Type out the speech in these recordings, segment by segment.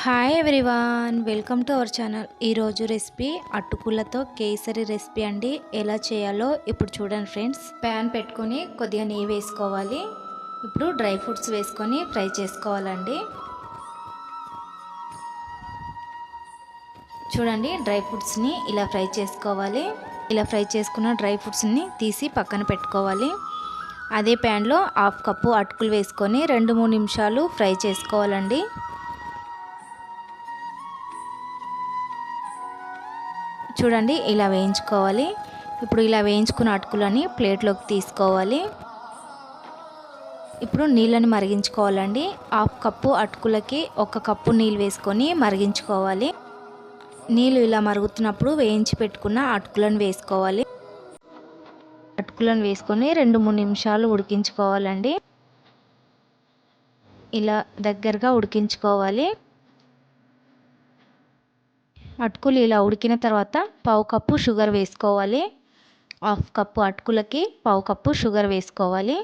Hi everyone welcome to our channel ఈరోజు recipe అటుకులతో kesari recipe అండి. ఎలా చేయాలో ఇప్పుడు చూడండి ఫ్రెండ్స్ ప్యాన్ పెట్టుకొని కొద్దిగా నెయ్యి వేసుకోవాలి. ఇప్పుడు డ్రై ఫ్రూట్స్ వేసుకొని ఫ్రై చేసుకోవాలండి. చూడండి డ్రై ఫ్రూట్స్ని ఇలా ఫ్రై చేసుకోవాలి. ఇలా ఫ్రై చేసుకున్న డ్రై ఫ్రూట్స్ని తీసి పక్కన పెట్టుకోవాలి. అదే ప్యాన్లో హాఫ్ కప్పు అటుకులు వేసుకొని రెండు మూడు నిమిషాలు ఫ్రై చేసుకోవాలండి. చూడండి ఇలా వేయించుకోవాలి. ఇప్పుడు ఇలా వేయించుకున్న అటుకులని ప్లేట్లోకి తీసుకోవాలి. ఇప్పుడు నీళ్ళని మరిగించుకోవాలండి. హాఫ్ కప్పు అటుకులకి ఒక కప్పు నీళ్ళు వేసుకొని మరిగించుకోవాలి. నీళ్ళు ఇలా మరుగుతున్నప్పుడు వేయించి పెట్టుకున్న అటుకులను వేసుకోవాలి. అటుకులను వేసుకొని రెండు మూడు నిమిషాలు ఉడికించుకోవాలండి. ఇలా దగ్గరగా ఉడికించుకోవాలి. అటుకులు ఇలా ఉడికిన తర్వాత పావు కప్పు షుగర్ వేసుకోవాలి. హాఫ్ కప్పు అటుకులకి పావు కప్పు షుగర్ వేసుకోవాలి.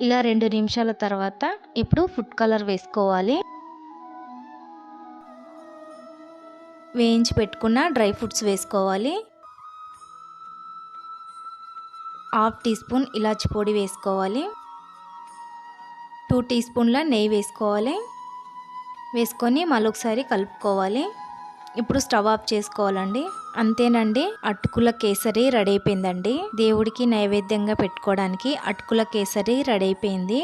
ఇలా రెండు నిమిషాల తర్వాత ఇప్పుడు ఫుడ్ కలర్ వేసుకోవాలి. వేయించి పెట్టుకున్న డ్రై ఫ్రూట్స్ వేసుకోవాలి. హాఫ్ టీ స్పూన్ ఇలాచి పొడి వేసుకోవాలి. టూ టీ స్పూన్ల నెయ్యి వేసుకోవాలి. వేసుకొని మళ్ళొకసారి కలుపుకోవాలి. ఇప్పుడు స్టవ్ ఆఫ్ చేసుకోవాలండి. అంతేనండి అటుకుల కేసరి రెడీ అయిపోయిందండి. దేవుడికి నైవేద్యంగా పెట్టుకోవడానికి అటుకుల కేసరి రెడీ అయిపోయింది.